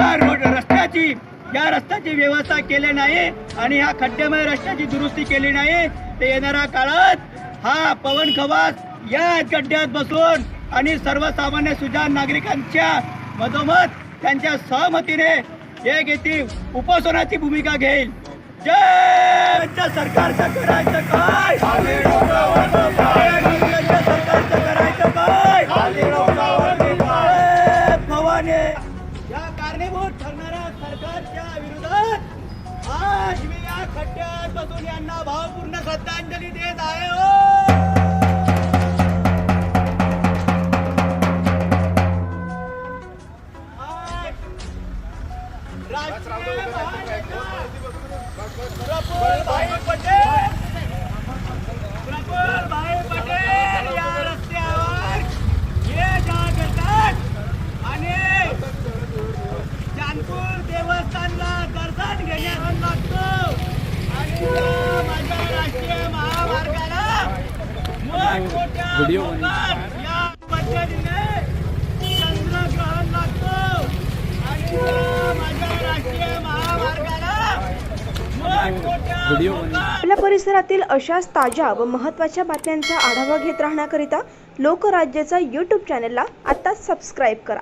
या रोड रस्त्याची या रस्त्याची व्यवस्था केली नाही आणि ह्या खड्डेमय रस्त्याची दुरुस्ती केली नाही ते येणाऱ्या काळात हा पवन खवास या खड्ड्यात बसून आणि सर्वसामान्य सुजान नागरिकांच्या मधोमध त्यांच्या सहमतीने एक येथे उपोषणाची भूमिका घेईल. जय सरकारचा सरकारचं करायचं काय? कारणीभूत ठरणाऱ्या सरकारच्या विरोधात आज मी या खड्ड्यात बसून यांना भावपूर्ण श्रद्धांजली देत आहे हो! राष्ट्रीय जानपूर देवस्थानला दर्शन घेण्यास लागतो. आणि माझ्या राष्ट्रीय महामार्गाला मोठमोठ्या लोकात या पद्धतीने चंद्रग्रहण लागतो. आणि या माझ्या राष्ट्रीय महामार्गाला मोठमोठ्या लोकात आपल्या परिसरातील अशाच ताज्या व महत्त्वाच्या बातम्यांचा आढावा घेत राहण्याकरिता लोकराज्याचा यूट्यूब चॅनलला आत्ताच सबस्क्राईब करा.